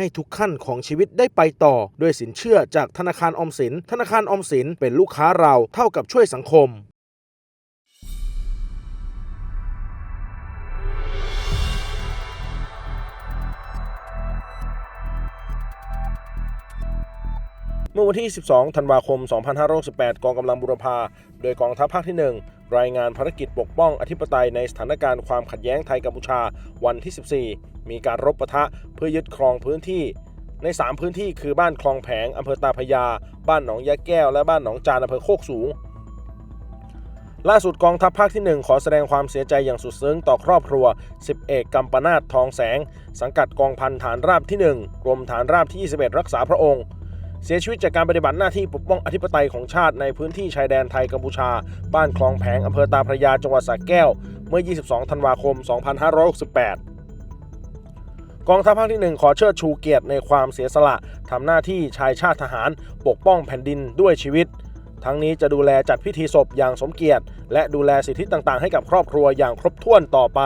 ให้ทุกขั้นของชีวิตได้ไปต่อ ด้วยสินเชื่อจากธนาคารออมสิน ธนาคารออมสินเป็นลูกค้าเราเท่ากับช่วยสังคมเมื่อวันที่ 12 ธันวาคม 2568 กองกำลังบุรพา โดยกองทัพภาคที่ 1 รายงานภารกิจปกป้องอธิปไตยในสถานการณ์ความขัดแย้งไทยกัมพูชาวันที่ 14 มีการรบปะทะเพื่อยึดครองพื้นที่ ใน 3 พื้นที่คือบ้านคลองแผงอำเภอตาพยา บ้านหนองยะแก้ว และบ้านหนองจานอำเภอโคกสูง ล่าสุดกองทัพภาคที่ 1 ขอแสดงความเสียใจอย่างสุดซึ้งต่อครอบครัว 10 เอกกัมปนาตทองแสง สังกัดกองพันฐานราบที่ 1 กรมฐานราบที่ 21 รักษาพระองค์ เสียชีวิตจากการปฏิบัติหน้าที่ปกป้องอธิปไตยของชาติในพื้นที่ชายแดนไทยกัมพูชา บ้านคลองแผงอำเภอตาพระยาจังหวัดสระแก้ว เมื่อ 22 ธันวาคม 2568กองทัพภาคที่ 1 ขอเชิดชูเกียรติในความเสียสละทำหน้าที่ชายชาติทหาร ปกป้องแผ่นดินด้วยชีวิต ทั้งนี้จะดูแลจัดพิธีศพอย่างสมเกียรติ และดูแลสิทธิต่างๆ ให้กับครอบครัวอย่างครบถ้วนต่อไป